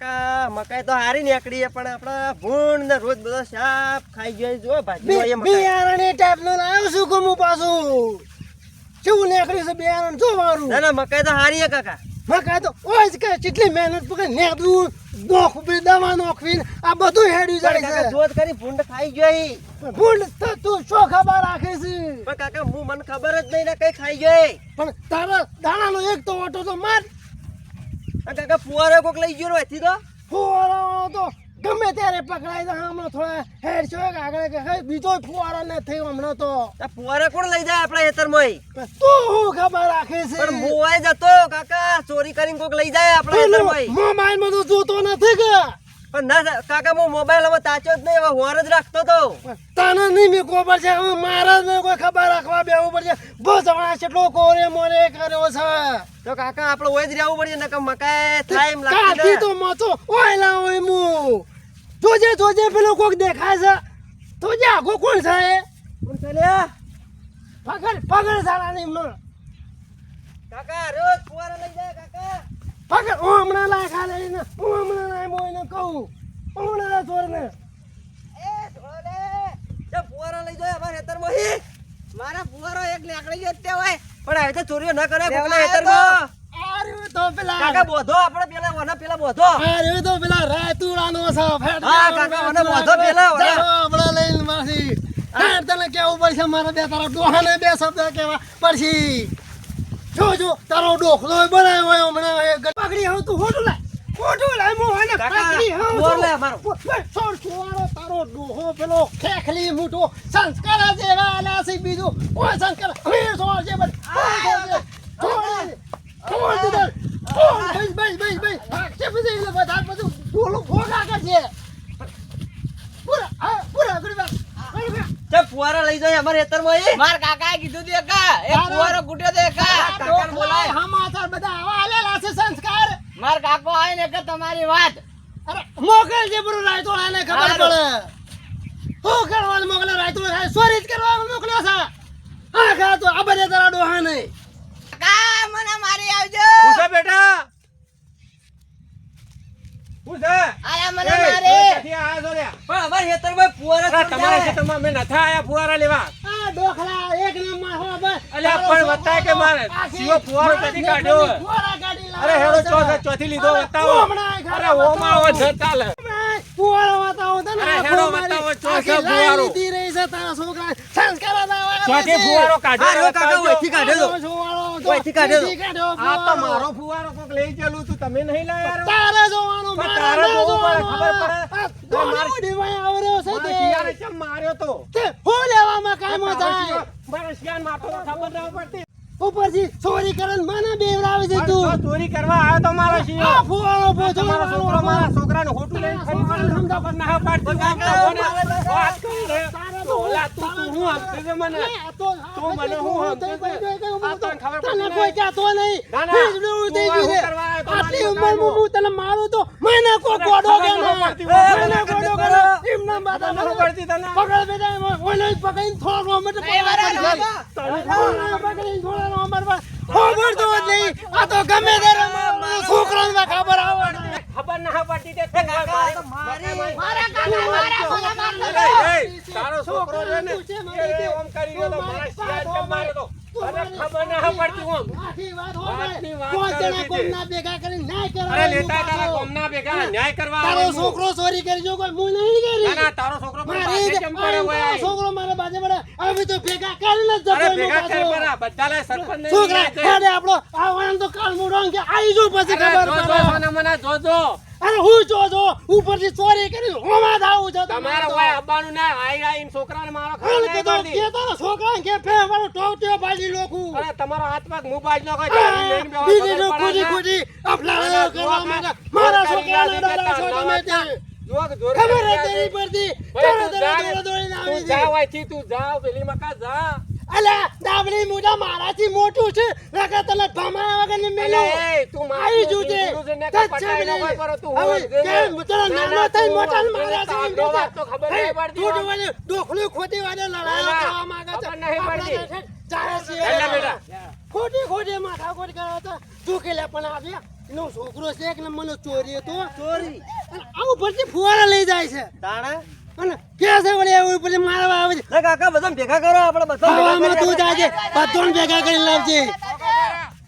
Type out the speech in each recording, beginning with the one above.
કાકા મકાઈ તો હારી નીકળી પણ આપણા ભૂંડ ને રોજ બધો સાપ ખાઈ ગયો જો ભાજી બિયારણ ટાઈપનું લાવ છું કુમું પાછું. શું નીકળ્યું છે બિયારણ? જો મારું ના ના મકાઈ તો હારી કાકા. મકાઈ તો ઓય જ કે કેટલી મહેનત પકડ નેકડું નોખવી દવા નોખવી આ બધું હેડ્યું જાય કાકા જોત કરી ભૂંડ ખાઈ ગયો ભૂંડ તો તું શું ખબર રાખે છે? પણ કાકા હું મને ખબર જ નહીં ને કઈ ખાઈ ગઈ પણ તારા દાણાનો એક તો ઓટો તો માર. કાકા ફુવારો કોક લઈ ગયો એથી તો. ફુવારો તો ગમે ત્યારે પકડાય તો હમણાં થોડા હેડ છો આગળ કે બીજો ફુવારો ને થયો હમણાં તો. ફુવારા કોણ લઈ જાય આપણા ખેતરમાં તું હું ખબર રાખે છે? પણ મોવાય જતો કાકા ચોરી કરીને કોક લઈ જાય આપણા ખેતરમાં ઈ. મોબાઈલમાં તો જોતો નથી કે. ના કાકા હું મોબાઈલ હવે જ નહીં હવે હોર જ રાખતો તો. તને નહીં મેં ખબર છે હવે મારા જ કોઈ ખબર રાખવા બેવું પડશે. બસ હમણાં કેટલો કોરે મોરે કર્યો છે. તો કાકા આપણે ઓય જ રહેવું પડશે નકર મકાય થાય એમ કાલથી તો મતો ઓયલા હોય મુ જોજે જોજે પેલો કોક દેખાય છે. જોજે આગો કોણ છે એ? કોણ છે લ્યા? પકડ પકડ સારા નહીં એમનો. કાકા રોજ કુવારા લઈ જાય કાકા. પકડ હું હમણાં ખાલે એને હમણાં લાય મોઈને કહું હું હમણાં ચોરને. એ ધોળે જે ફુવારા લઈ જાય અમારા ખેતરમાં. ઈ. મારા ફુવારો એક ગયો તે હોય. પણ હવે તો ચોરીઓ ન કરે કોકના તો. પેલા કાકા બોધો આપણે પેલા વના પેલા બોધો. આ તો પેલા રાતુડાનો છે ફેટ હા, કાકા, મને બોધો પેલા, ઓલા. ચાલો, હમણાં લઈને માસી હા. તને કેવું પડશે? મારા બે તારા ડોહાને બે શબ્દ કેવા પડશે? જો જો તારો ડોખલો બનાવ્યો હમણાં પકડી હું તું હોટું લાય હોટું લાય મો હને કાકા, બોર લે અમારો. સોર સુવાળો તારો ડોહો પેલો ખેખલી મૂઠો સંસ્કાર જેવા આલા છે બીજું ઓય સંસ્કાર હવે સોર છે બસ ઓય, સોર છે. સોર, સોર દીધા. સોર, બસ, બસ, બસ, બસ. ભાગશે પછી એટલે બધા બધું ડોલું ફોગા છે પૂરા, હા, પૂરા, ફુવારા લઈ જાય અમારે ખેતરમાં ઈ. માર કાકાએ કીધું તું એકા તારા- ફુવારો કૂટ્યો તો એકા આ બોલાય. ડોકલા સમાચાર બધા આવા આલેલા માર કાકો આવીને કે તમારી વાત. અરે મોકલ જે બધું રાયતોડાને ખબર. પડે. હું કરવા મોકલે રાયતોડા સોરી જ કરવા મોકલ્યો છે. હા ખા તો આ બધે તારા નહીં કાકા મને મારી આવજો હું છે બેટા હું છે આયા મને મારે પણ ફુવારા તમારા ખેતરમાં અમે નથી આયા ફુવારા લેવા? આ ડોખલા એક નંબર હો બસ. અલ્યા, પણ બતાય કે મારે? આખી ફુવારો મારા કાઢ્યો? અરે હેડો છે. ચોથી લીધો હમણાં અરે ઓમાં આવો બતાવું. ફુવારો બતાવો તને અરે, હેડો બતાવો, ચોથે ફુવારો. લીધી રહી છે તારા છોકરા સંસ્કાર જ ચોથી ફુવારો કાઢ્યો કાકા, બતાવજો. કાઢ્યો તો. કાઢ્યો આ તો મારો ફુવારો કોક લઈ ગયેલું તું તમે નહીં લાયા તારે જોવાનું મારે તારે જોવાનું. ખબર પડે. આ તો મારે- દોડી છે તે. યાર કેમ માર્યો તો હું લેવામાં કામ થાય મારા શિયાન માથો ખબર ના પડતી ઉપરથી ચોરી કરીને મને બેવડાવી દીધું ચોરી કરવા આવ્યો તો મારો આ શિયાળ ફુવારો મારો છોકરો મારા છોકરાને ખોટું લઈને ફરી વળે ને ખબર ના પાડતી વાત કરી રે. તો ઓલા તું તું હું સમજે છે મને તું મને હું છે? આ તને ખબર તને કોઈ નહીં. કહેતો નહીં ના, ના. બીજડું તું ગયું છે. કરવા આવ્યો તો આટલી ઉંમરમાં હું તને મારું તો મને કો ગોડો કે ના. મને ગોડો કે ના. એમના બાધા મને પડતી તને? પકડ બેટા ઓલે પકડીને થોડો મત પકડ તને પકડીને થોડાનો અમાર પર ખબર તો જ નહીં આ તો ગમે આવે ખબર ના તે તું કાકા, મારી- મારા. કાકા મારા મારતો એ, તારો છોકરો છે ને? એ ઓમ કરી ગયો તો મારા શિયાળ કે મારે તો? અરે ખબર ના પડતી ઓમ. આખી વાત વાતની વાત કોઈ જણા કોમના ભેગા કરી ન્યાય કરવા અરે લેતા તારા કોમના ભેગા ન્યાય કરવા તારો છોકરો ચોરી કરી જો કોઈ હું નહીં કરી. ના ના તારો છોકરો પણ બાજે કેમ પડે હોય છોકરો મારા બાજે પડે અમે તો ભેગા કરી ન જતો અરે ભેગા. કર પરા બધાને સરપંચ ને છોકરા હેડે આપણો આવવાનું તો કાલ મુડો કે આવી જો પછી ખબર પડે જો જો મને જો જોજો અરે હું જો જો ઉપરથી ચોરી કરી હોમાં થાવું છે. તમારે કોઈ આવવાનું ના આઈ આઈને છોકરાને મારો ખાલ કે તો કે તો છોકરા કે ફે મારો ટોટિયો બાજી લોખું અરે તમારો હાથ પગ મું બાજ નો કોઈ બીજી ને? અરે કરવા મારા જોર છોકરાને ડરા છો તમે તે. ખબર હતી પરથી તરત તરત દોડીને આવી. જા તું જા પેલી મકા જા. અલ્યા દાબડી મોઢા મારાથી મોટું છે. નકર તને ભમાયા વગર ને મેલો. અલે, એ, તું મારી જુજે ને કચ્છ નો. કરો, તું દે. કેમ તને નાનો થઈ મોટા મારા છે વાત તો ખબર નહીં પડતી તું હો. જોવાને ડોકલું ખોટી વાને લડાયો ના, ના, કરવા માંગે છે. ખબર નહીં પડતી. જાય છે એટલે બેટા. ખોટી ખોટી માથા ખોટ કરો તો તું કે લે પણ આવ્યા એનો છોકરો છે એક નંબરનો ચોરી હતો. ચોરી? અને આવું ભરતી ફુવારા લઈ જાય છે. તાણે? અને કે છે વળી લે કાકા બધા ભેગા કરો આપણે બધા હવામાં તું જાજે બધોને ભેગા કરી લાવજે.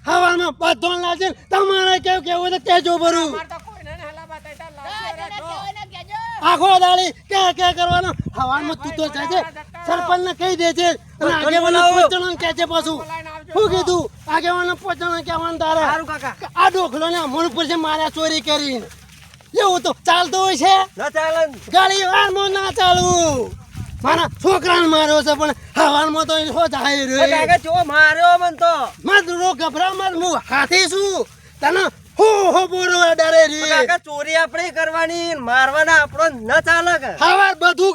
હવામાં બધોને લાવજે. તમારે કેવું કેવું તો કહેજો બરું અમાર તો કોઈને ને હલા બતાવતા લાવશે રે તો. કહેવાય ને કહેજો. આખો દાળી કે કે કરવાનો? હવામાં તું તો જાજે સરપંચ ને કહી દેજે. અને આગેવાનો પોચણો કે છે પાછું. શું કીધું? આગેવાનો પોચણો કહેવાનું તારે. આ ડોખલો ને અમૂલ પર છે મારા ચોરી કરીને. એવું તો ચાલતું હોય છે? ના ચાલે. ને. ગાડી વારમાં ના ચાલવું. મારા છોકરાને માર્યો છે પણ હવાનમાં તો શું થાય રે. કાકા ચો માર્યો મન તો. મારો ગભરા મત હું હાથી છું. તને હો હો બોરવા ડરે રે. કાકા ચોરી આપણે કરવાની મારવાના આપણો ન ચાલે કે હવાર બધું